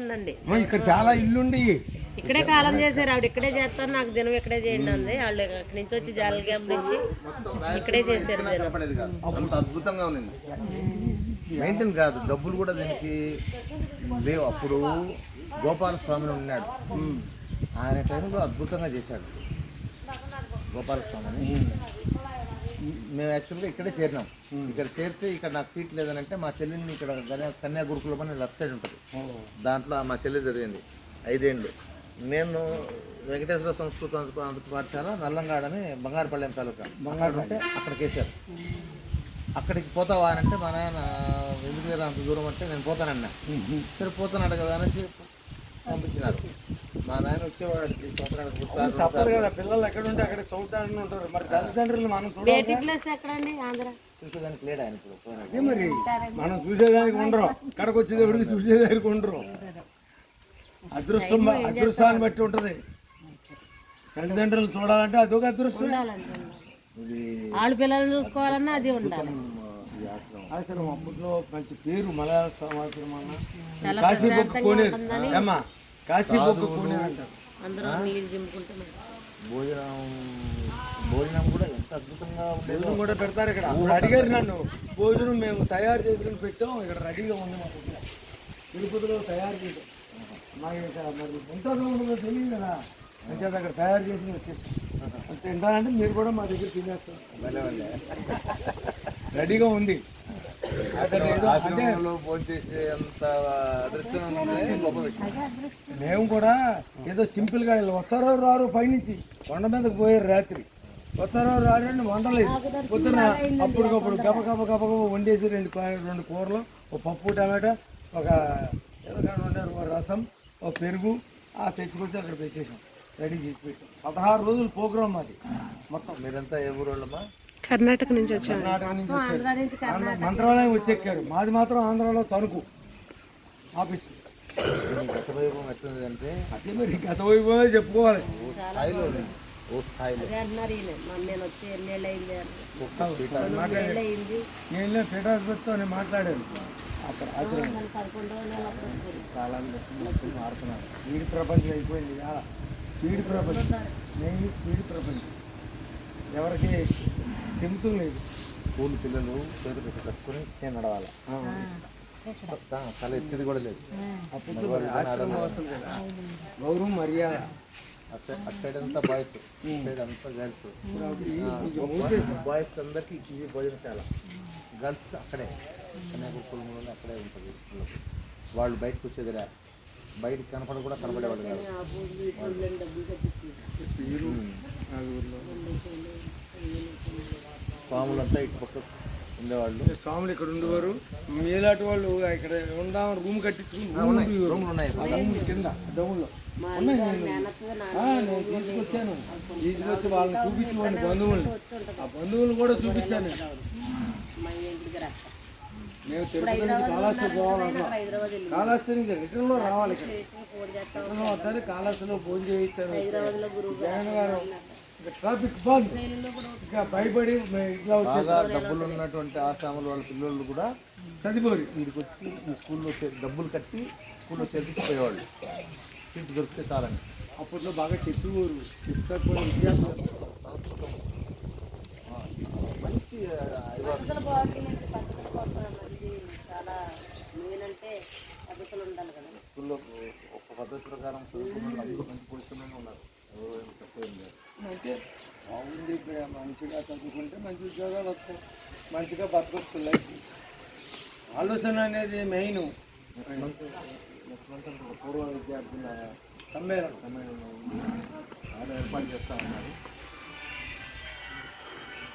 ఉందండి. ఇక్కడ చాలా ఇల్లుండి. ఇక్కడే కాలం చేశారు ఆవిడ ఇక్కడే చేస్తాను నాకు దినం ఇక్కడే చేయండి అంది. వాళ్ళు అక్కడి నుంచి వచ్చి జాలగ్యాం నుంచి ఇక్కడే చేశారు అంత అద్భుతంగా ఉన్నింది. మెయింటైన్ కాదు డబ్బులు కూడా దీనికి లేవు. అప్పుడు గోపాల స్వామిని ఉన్నాడు. ఆయన టైంలో అద్భుతంగా చేశాడు. గోపాల స్వామిని. మేము యాక్చువల్గా ఇక్కడే చేరినాం. ఇక్కడ చేరితే ఇక్కడ నాకు సీట్ లేదనంటే మా చెల్లిని ఇక్కడ కన్యా కన్యా గురుకులం అని లెఫ్ట్ సైడ్ ఉంటుంది. దాంట్లో మా చెల్లి చదివింది ఐదేండ్లు. నేను వెంకటేశ్వర సంస్కృత అమృత పాఠశాల నల్లంగాడని బంగారుపల్లెం తాలూకా. బంగారు అంటే అక్కడికి వేశారు అక్కడికి పోతావా అని అంటే మా నాయన ఎందుకు అంత దూరం? అంటే నేను పోతానన్నా. సరే పోతున్నాడు కదా అనేసి పంపించినారు. మా నాయన వచ్చేవాడు తప్పదు కదా పిల్లలు ఎక్కడ ఉంటే అక్కడ చదువుతారని ఉంటారు. మరి తల్లిదండ్రులు మనం చూడాలి బేటీ ప్లేస్ ఎక్కడండి? ఆంధ్ర. చూసేదానికి లేడు ఆయన ఇప్పుడు? పోయినాడు. అదే మరి మనం చూసేదానికి ఉండరు. ఇక్కడికి వచ్చేటప్పటికి చూసేదానికి ఉండరు. అదృష్టం అదృష్టాన్ని బట్టి ఉంటుంది. తల్లిదండ్రులు చూడాలంటే అదొక అదృష్టం. ఉండాలండి ఇది వాళ్ళ పిల్లల్ని చూసుకోవాలన్నా అది ఉండాలి. అప్పట్లో మంచి పేరు మలయాళ సమాచారం అన్న. కాశీ బొక్క కోనేరు. ఏమ్మా? కాశీ బొక్క కోనేరు అంటారు. భోజనం భోజనం కూడా ఎంత అద్భుతంగా ఉండేదో భోజనం కూడా పెడతారు ఇక్కడ. అడిగారు నన్ను భోజనం మేము తయారు చేసుకుని పెట్టాం ఇక్కడ రెడీగా ఉంది మా దగ్గర తిరుపతిలో తయారు చేసాం మాకు మరి ఎంత ఉంటుందో తెలియదు కదా. అంటే అక్కడ తయారు చేసి వచ్చేసి. తింటానంటే మీరు కూడా మా దగ్గర తినేస్తారు. రెడీగా ఉంది. మేము కూడా ఏదో సింపుల్గా వీళ్ళు. వస్తారో రారు పైనుంచి కొండ మీదకి పోయారు రాత్రి. వస్తారో రారు అని వండలేదు. పొద్దున అప్పటికప్పుడు గబ గబ గబ గబ వండేసి రెండు రెండు కూరలు ఒక పప్పు టమాటా ఒక వండారు ఒక రసం ఒక పెరుగు. ఆ తెచ్చుకొచ్చి అక్కడ పెట్టేసాం రెడీ చేసి పెట్టాం. పదహారు రోజులు ప్రోగ్రామ్ అది మొత్తం మీరంతా ఏ వాళ్ళమ్మా? కర్ణాటక నుంచి ఆంధ్ర- మంత్రాలయం వచ్చెక్కారు. మాది మాత్రం ఆంధ్రాలో తణుకు ఆఫీస్. గత వైభవం అంటే అదే మరి గత వైభవమే చెప్పుకోవాలి ఓ స్థాయిలో నేను. ఏళ్ళు అయింది. నేను మాట్లాడాను. అక్కడ. కాలాన్ని బట్టి మనుషులు మారుతున్నారు. స్పీడ్ ప్రపంచం అయిపోయింది. స్పీడ్ ప్రపంచం. మెయిన్ స్పీడ్ ప్రపంచం. ఎవరికి చెబుతూ లేదు. స్కూల్ పిల్లలు చేతులు పెట్టి కట్టుకుని నేను నడవాలి. తల ఎత్తిది కూడా లేదు. అప్పుడు మరి ఆశ్రమం వస్తుంది కదా. గౌరవం మర్యాద. అటు అటు సైడ్ అంతా బాయ్స్ అంతా గర్ల్స్ మూసేసి. బాయ్స్ అందరికి ఇది భోజనశాల గర్ల్స్ అక్కడే. కన్యాకుమారిలో అక్కడే ఉంటుంది. వాళ్ళు బయటకు వచ్చేదిరా. బయటకు కనపడ కూడా కనపడేవాళ్ళు కాదు. నలుగురిలో స్వాములంతా ఇటు పక్క ఉండేవాళ్ళు. స్వాములు ఇక్కడ ఉండేవారు. మీలాంటి వాళ్ళు ఇక్కడ ఉందామని రూమ్ కట్టించుకుని. రూమ్లు ఉన్నాయి. కింద. నేను తీసుకొచ్చాను. తీసుకొచ్చి వాళ్ళని చూపించి వాడి బంధువుల్ని. ఆ బంధువులు కూడా చూపించాను మేము తిరుపతి నుంచి కాళహస్తి పోవాలన్నా హైదరాబాద్ వెళ్ళి కాళహస్తి నుంచి రిటర్న్లో రావాలి ఇక్కడ. ఫోన్ వద్దని కాళహస్తిలో భోజనం చేయించాను జగన్ గారు ట్రాఫిక్ బంద్. ఇక భయపడి ఇట్లా డబ్బులు ఉన్నటువంటి ఆశ్రమాల వాళ్ళ పిల్లలు కూడా చదిపోయి వీడికి వచ్చి ఈ స్కూల్లో డబ్బులు కట్టి స్కూల్లో చేర్పించిపోయేవాళ్ళు సీట్ దొరికితే చాలని అప్పట్లో బాగా చెప్పేవారు. చెప్తా విద్యార్థులు. మంచి ఐవారు పద్ధతులు బాగుంటాయండి పద్ధతుల కోసం మంది చాలా మెయిన్ అంటే పద్ధతులు ఉండాలి కదా. స్కూల్లో ఒక పద్ధతి ప్రకారం చదువుకున్న వాళ్ళు అందరూ మంచి పొజిషన్లోనే ఉన్నారు. ఎవరు ఏం తక్కువ ఏం లేదు. అంటే బాగుంది ఇక్కడ. మంచిగా చదువుకుంటే మంచి ఉద్యోగాలు వస్తాయి. మంచిగా బతకొచ్చు లైఫ్. ఆలోచన అనేది మెయిన్. పూర్వ విద్యార్థుల సమ్మేళనం సమ్మేళనం ఏర్పాటు చేస్తా ఉన్నారు.